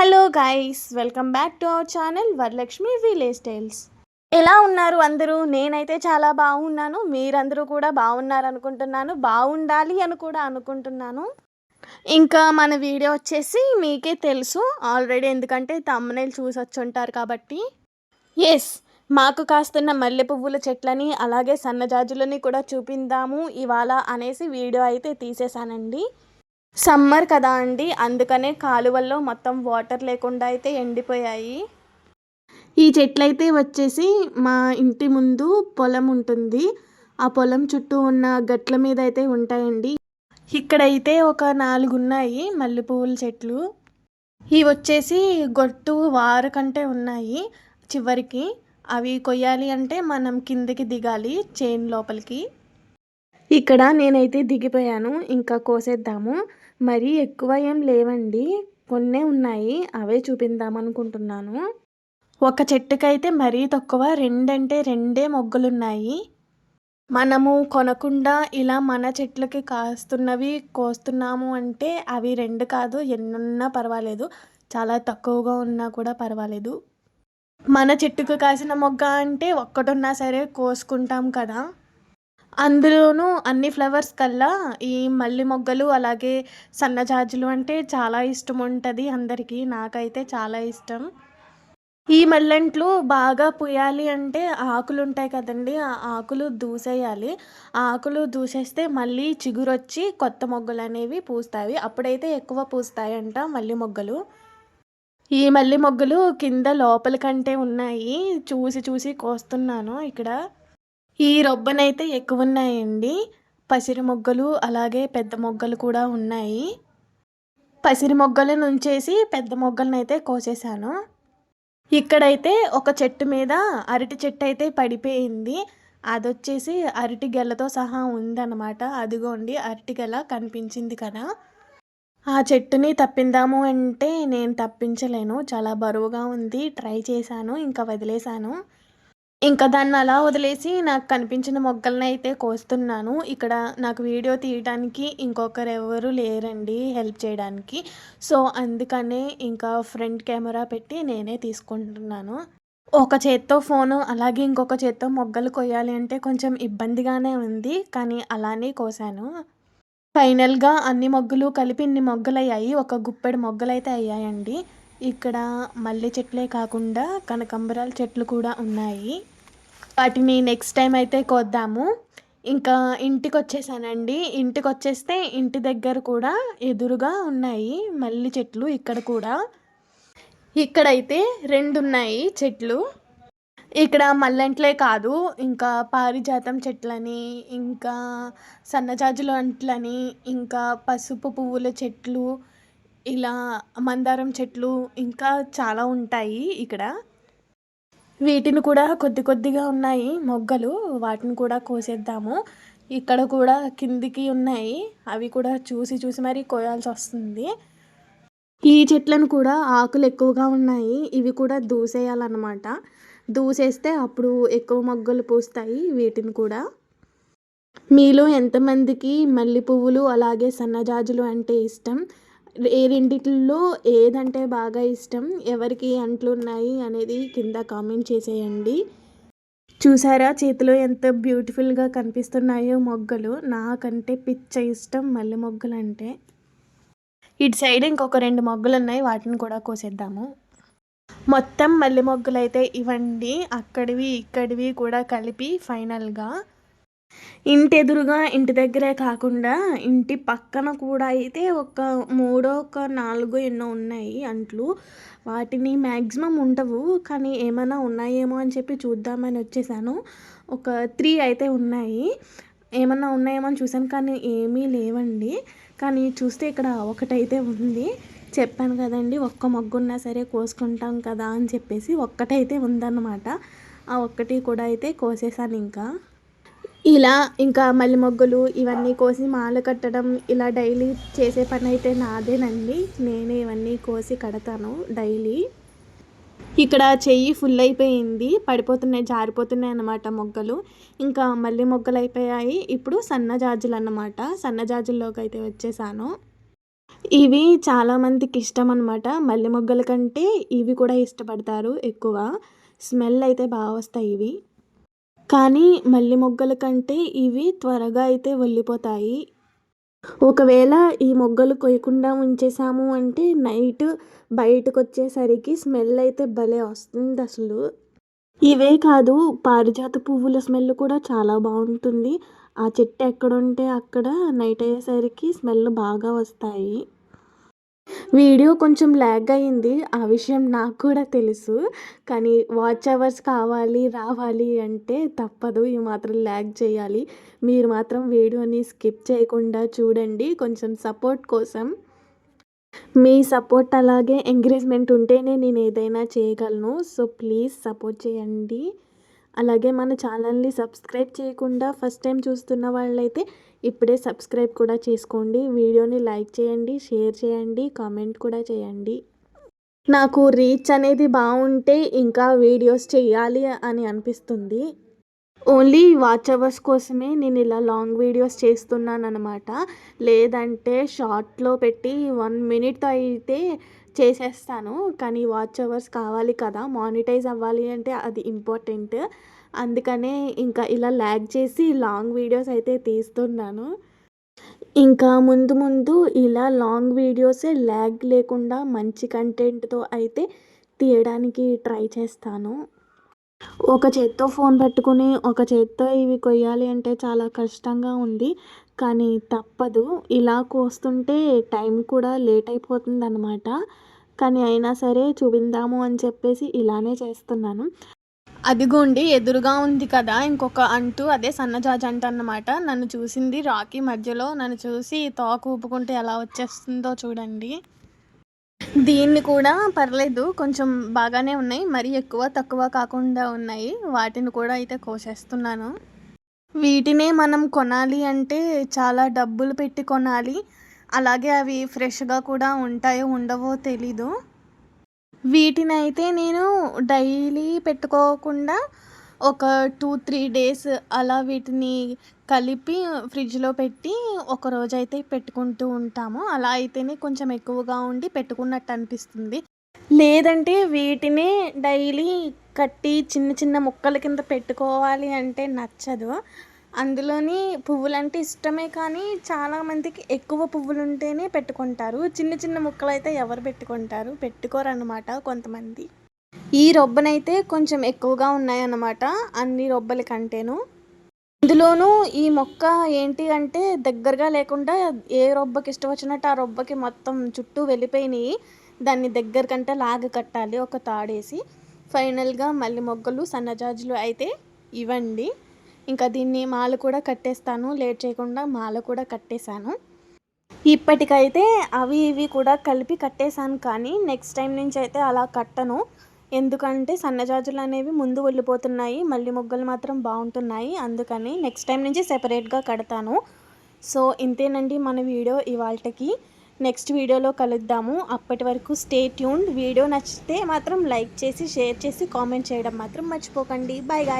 Hello guys welcome back to our channel Varalakshmi village tales. ఎలా ఉన్నారు అందరూ? నేనైతే చాలా బాగున్నాను. మీరందరూ కూడా బాగున్నారు అనుకుంటున్నాను బాగుండాలి అని కూడా అనుకుంటున్నాను. ఇంకా మన వీడియో వచ్చేసి మీకే తెలుసు. ఆల్రెడీ ఎందుకంటే తమ్మనేలు చూసి వచ్చి ఉంటారు కాబట్టి. ఎస్ మాకు కాస్తున్న మల్లె పువ్వుల చెట్లని అలాగే సన్నజాజులని కూడా చూపిందాము ఇవాళ అనేసి వీడియో అయితే తీసేశానండి. సమ్మర్ కదా అండి అందుకనే కాలువల్లో మొత్తం వాటర్ లేకుండా అయితే ఎండిపోయాయి. ఈ చెట్లయితే వచ్చేసి మా ఇంటి ముందు పొలం ఉంటుంది. ఆ పొలం చుట్టూ ఉన్న గట్ల మీద అయితే ఉంటాయండి. ఇక్కడైతే ఒక నాలుగు ఉన్నాయి మల్లె పువ్వుల చెట్లు. ఇవి వచ్చేసి గొట్టు వార కంటే ఉన్నాయి చివరికి. అవి కొయ్యాలి అంటే మనం కిందకి దిగాలి చైన్ లోపలికి. ఇక్కడ నేనైతే దిగిపోయాను. ఇంకా కోసేద్దాము. మరి ఎక్కువ ఏం లేవండి. కొన్నే ఉన్నాయి. అవే చూపిందాం అనుకుంటున్నాను. ఒక చెట్టుకైతే మరీ తక్కువ. రెండంటే రెండే మొగ్గలున్నాయి. మనము కొనకుండా ఇలా మన చెట్లకి కాస్తున్నవి కోస్తున్నాము అంటే అవి రెండు కాదు ఎన్నున్నా పర్వాలేదు. చాలా తక్కువగా ఉన్నా కూడా పర్వాలేదు. మన చెట్టుకు కాసిన మొగ్గ అంటే ఒక్కటున్నా సరే కోసుకుంటాం కదా. అందులోనూ అన్ని ఫ్లవర్స్ కల్లా ఈ మల్లి మొగ్గలు అలాగే సన్నజాజులు అంటే చాలా ఇష్టం ఉంటుంది అందరికీ. నాకైతే చాలా ఇష్టం. ఈ మల్లెంట్లు బాగా పూయాలి అంటే ఆకులు ఉంటాయి కదండి ఆ ఆకులు దూసేయాలి. ఆకులు దూసేస్తే మళ్ళీ చిగురొచ్చి కొత్త మొగ్గలు అనేవి పూస్తాయి. అప్పుడైతే ఎక్కువ పూస్తాయంట మల్లి మొగ్గలు. ఈ మల్లి మొగ్గలు కింద లోపల కంటే ఉన్నాయి. చూసి చూసి కోస్తున్నాను ఇక్కడ. ఈ రొబ్బనైతే ఎక్కువ ఉన్నాయండి పసిరి మొగ్గలు అలాగే పెద్ద మొగ్గలు కూడా ఉన్నాయి. పసిరి మొగ్గలు నుంచేసి పెద్ద మొగ్గలను అయితే కోసేసాను ఇక్కడైతే ఒక చెట్టు మీద అరటి చెట్టు అయితే పడిపోయింది. అది వచ్చేసి అరటి గెలతో సహా ఉందన్నమాట. అదిగోండి అరటి గెల కనిపించింది కదా. ఆ చెట్టుని తప్పిందాము అంటే నేను తప్పించలేను. చాలా బరువుగా ఉంది. ట్రై చేశాను ఇంకా వదిలేశాను. ఇంకా దాన్ని అలా వదిలేసి నాకు కనిపించిన మొగ్గలను అయితే కోస్తున్నాను. ఇక్కడ నాకు వీడియో తీయడానికి ఇంకొకరు ఎవరు లేరండి హెల్ప్ చేయడానికి. సో అందుకనే ఇంకా ఫ్రంట్ కెమెరా పెట్టి నేనే తీసుకుంటున్నాను. ఒక చేత్తో ఫోను అలాగే ఇంకొక చేత్తో మొగ్గలు కొయ్యాలి అంటే కొంచెం ఇబ్బందిగానే ఉంది కానీ అలానే కోసాను. ఫైనల్గా అన్ని మొగ్గలు కలిపి ఇన్ని మొగ్గలు అయ్యాయి ఒక గుప్పెడు మొగ్గలు అయితే అయ్యాయండి. ఇక్కడ మల్లె చెట్లే కాకుండా కనకంబరాల చెట్లు కూడా ఉన్నాయి. వాటిని నెక్స్ట్ టైం అయితే కోద్దాము. ఇంకా ఇంటికి వచ్చేసానండి ఇంటికి వచ్చేస్తే ఇంటి దగ్గర కూడా ఎదురుగా ఉన్నాయి మల్లి చెట్లు ఇక్కడ కూడా. ఇక్కడైతే రెండు ఉన్నాయి చెట్లు. ఇక్కడ మల్లెంట్లే కాదు ఇంకా పారిజాతం చెట్లని ఇంకా సన్నజాజుల అంట్లని ఇంకా పసుపు పువ్వుల చెట్లు ఇలా మందారం చెట్లు ఇంకా చాలా ఉంటాయి ఇక్కడ. వీటిని కూడా కొద్ది కొద్దిగా ఉన్నాయి మొగ్గలు వాటిని కూడా కోసేద్దాము. ఇక్కడ కూడా కిందికి ఉన్నాయి అవి కూడా చూసి చూసి మరీ కోయాల్సి వస్తుంది. ఈ చెట్లను కూడా ఆకులు ఎక్కువగా ఉన్నాయి ఇవి కూడా దూసేయాలన్నమాట. దూసేస్తే అప్పుడు ఎక్కువ మొగ్గలు పూస్తాయి వీటిని కూడా. మీలో ఎంతమందికి మల్లె పువ్వులు అలాగే సన్నజాజులు అంటే ఇష్టం? ఏ రెండిట్లో ఏదంటే బాగా ఇష్టం ఎవరికి అంట్లు ఉన్నాయి అనేది కింద కామెంట్ చేసేయండి. చూసారా? చేతిలో ఎంత బ్యూటిఫుల్గా కనిపిస్తున్నాయో మొగ్గలు. నాకంటే పిచ్చ ఇష్టం మల్లె మొగ్గలు అంటే ఇటు సైడ్ ఇంకొక రెండు మొగ్గలు ఉన్నాయి వాటిని కూడా కోసేద్దాము. మొత్తం మల్లె మొగ్గలు అయితే ఇవ్వండి. అక్కడివి ఇక్కడివి కూడా కలిపి ఫైనల్గా ఇంటి ఎదురుగా ఇంటి దగ్గరే కాకుండా ఇంటి పక్కన కూడా అయితే ఒక మూడో ఒక నాలుగో ఎన్నో ఉన్నాయి అంట్లు. వాటిని మ్యాక్సిమం ఉండవు కానీ ఏమైనా ఉన్నాయేమో అని చెప్పి చూద్దామని వచ్చేసాను. ఒక త్రీ అయితే ఉన్నాయి. ఏమన్నా ఉన్నాయేమో అని చూశాను కానీ ఏమీ లేవండి. కానీ చూస్తే ఇక్కడ ఒకటైతే ఉంది. చెప్పాను కదండి ఒక్క మొగ్గున్నా సరే కోసుకుంటాం కదా అని చెప్పేసి ఒక్కటైతే ఉందన్నమాట. ఆ ఒక్కటి కూడా అయితే కోసేసాను ఇంకా. ఇలా ఇంకా మల్లి మొగ్గలు ఇవన్నీ కోసి మాల కట్టడం ఇలా డైలీ చేసే పని అయితే నాదేనండి. నేనే ఇవన్నీ కోసి కడతాను డైలీ. ఇక్కడ చెయ్యి ఫుల్ అయిపోయింది. పడిపోతున్నాయి జారిపోతున్నాయి అన్నమాట మొగ్గలు. ఇంకా మళ్ళీ మొగ్గలు అయిపోయాయి. ఇప్పుడు సన్నజాజులు అన్నమాట. సన్నజాజుల్లోకి అయితే వచ్చేసాను. ఇవి చాలామందికి ఇష్టం అనమాట మల్లె మొగ్గల కంటే ఇవి కూడా ఇష్టపడతారు ఎక్కువ. స్మెల్ అయితే బాగా వస్తాయి ఇవి. కానీ మల్లి మొగ్గల కంటే ఇవి త్వరగా అయితే వెళ్ళిపోతాయి. ఒకవేళ ఈ మొగ్గలు కొయ్యకుండా ఉంచేసాము అంటే నైట్ బయటకు వచ్చేసరికి స్మెల్ అయితే భలే వస్తుంది అసలు. ఇవే కాదు పారిజాత పువ్వుల స్మెల్ కూడా చాలా బాగుంటుంది. ఆ చెట్టు ఎక్కడుంటే అక్కడ నైట్ అయ్యేసరికి స్మెల్ బాగా వస్తాయి. వీడియో కొంచెం ల్యాగ్ అయింది ఆ విషయం నాకు కూడా తెలుసు. కానీ వాచ్ అవర్స్ కావాలి రావాలి అంటే తప్పదు. ఈ మాత్రం ల్యాగ్ చేయాలి. మీరు మాత్రం వీడియోని స్కిప్ చేయకుండా చూడండి. కొంచెం సపోర్ట్ కోసం. మీ సపోర్ట్ అలాగే ఎంకరేజ్మెంట్ ఉంటేనే నేను ఏదైనా చేయగలను. సో ప్లీజ్ సపోర్ట్ చేయండి. అలాగే మన ఛానల్ని సబ్స్క్రైబ్ చేయకుండా ఫస్ట్ టైం చూస్తున్న వాళ్ళైతే ఇప్పుడే సబ్స్క్రైబ్ కూడా చేసుకోండి. వీడియోని లైక్ చేయండి షేర్ చేయండి కామెంట్ కూడా చేయండి. నాకు రీచ్ అనేది బాగుంటే ఇంకా వీడియోస్ చేయాలి అని అనిపిస్తుంది. ఓన్లీ వాచ్ అవర్స్ కోసమే నేను ఇలా లాంగ్ వీడియోస్ చేస్తున్నాను అనమాట లేదంటే షార్ట్లో పెట్టి వన్ మినిట్ అయితే చేసేస్తాను. కానీ వాచ్ అవర్స్ కావాలి కదా మానిటైజ్ అవ్వాలి అంటే అది ఇంపార్టెంట్. అందుకనే ఇంకా ఇలా ల్యాగ్ చేసి లాంగ్ వీడియోస్ అయితే తీస్తున్నాను. ఇంకా ముందు ముందు ఇలా లాంగ్ వీడియోసే ల్యాగ్ లేకుండా మంచి కంటెంట్తో అయితే తీయడానికి ట్రై చేస్తాను. ఒక చేత్తో ఫోన్ పట్టుకుని ఒక చేత్తో ఇవి కొయ్యాలి అంటే చాలా కష్టంగా ఉంది. కానీ తప్పదు. ఇలా కోస్తుంటే టైం కూడా లేట్ అయిపోతుంది అనమాట కానీ అయినా సరే చూపిందాము అని చెప్పేసి ఇలానే చేస్తున్నాను. అదిగోండి ఎదురుగా ఉంది కదా ఇంకొక అంటూ అదే సన్నజాజి అంట అన్నమాట. నన్ను చూసింది రాకీ మధ్యలో. నన్ను చూసి తోక ఊపుకుంటే ఎలా వచ్చేస్తుందో చూడండి. దీన్ని కూడా పర్లేదు కొంచెం బాగానే ఉన్నాయి మరీ ఎక్కువ తక్కువ కాకుండా ఉన్నాయి. వాటిని కూడా అయితే కోసేస్తున్నాను. వీటినే మనం కొనాలి అంటే చాలా డబ్బులు పెట్టి కొనాలి. అలాగే అవి ఫ్రెష్గా కూడా ఉంటాయో ఉండవో తెలీదు. వీటిని అయితే నేను డైలీ పెట్టుకోకుండా ఒక టూ త్రీ డేస్ అలా వీటిని కలిపి ఫ్రిడ్జ్లో పెట్టి ఒక రోజు అయితే పెట్టుకుంటూ ఉంటాము. అలా అయితేనే కొంచెం ఎక్కువగా ఉండి పెట్టుకున్నట్టు అనిపిస్తుంది. లేదంటే వీటిని డైలీ కట్టి చిన్న చిన్న ముక్కల కింద పెట్టుకోవాలి అంటే నచ్చదు. అందులోని పువ్వులంటే ఇష్టమే కానీ చాలామందికి ఎక్కువ పువ్వులు ఉంటేనే పెట్టుకుంటారు. చిన్న చిన్న ముక్కలు అయితే ఎవరు పెట్టుకుంటారు? పెట్టుకోరు అనమాట కొంతమంది. ఈ రొబ్బనైతే కొంచెం ఎక్కువగా ఉన్నాయన్నమాట అన్ని రొబ్బల కంటేను. ఇందులోనూ ఈ మొక్క ఏంటి అంటే దగ్గరగా లేకుండా ఏ రొబ్బకి ఇష్టం వచ్చినట్టు ఆ రొబ్బకి మొత్తం చుట్టూ వెళ్ళిపోయినాయి. దాన్ని దగ్గర కంటే లాగ కట్టాలి ఒక తాడేసి. ఫైనల్గా మళ్ళీ మొగ్గలు సన్నజాజులు అయితే ఇవ్వండి ఇంకా దీన్ని మాల కూడా కట్టేస్తాను లేట్ చేయకుండా మాల కూడా కట్టేశాను. ఇప్పటికైతే అవి ఇవి కూడా కలిపి కట్టేశాను కానీ నెక్స్ట్ టైం నుంచి అయితే అలా కట్టను. ఎందుకంటే సన్నజాజులు అనేవి ముందు వెళ్ళిపోతున్నాయి మళ్ళీ మొగ్గలు మాత్రం బాగుంటున్నాయి. అందుకని నెక్స్ట్ టైం నుంచి సెపరేట్గా కడతాను. సో ఇంతేనండి మన వీడియో ఇవాళకి నెక్స్ట్ వీడియోలో కలుద్దాము. అప్పటి వరకు స్టే ట్యూన్ వీడియో నచ్చితే మాత్రం లైక్ చేసి షేర్ చేసి కామెంట్ చేయడం మాత్రం మర్చిపోకండి. Bye guy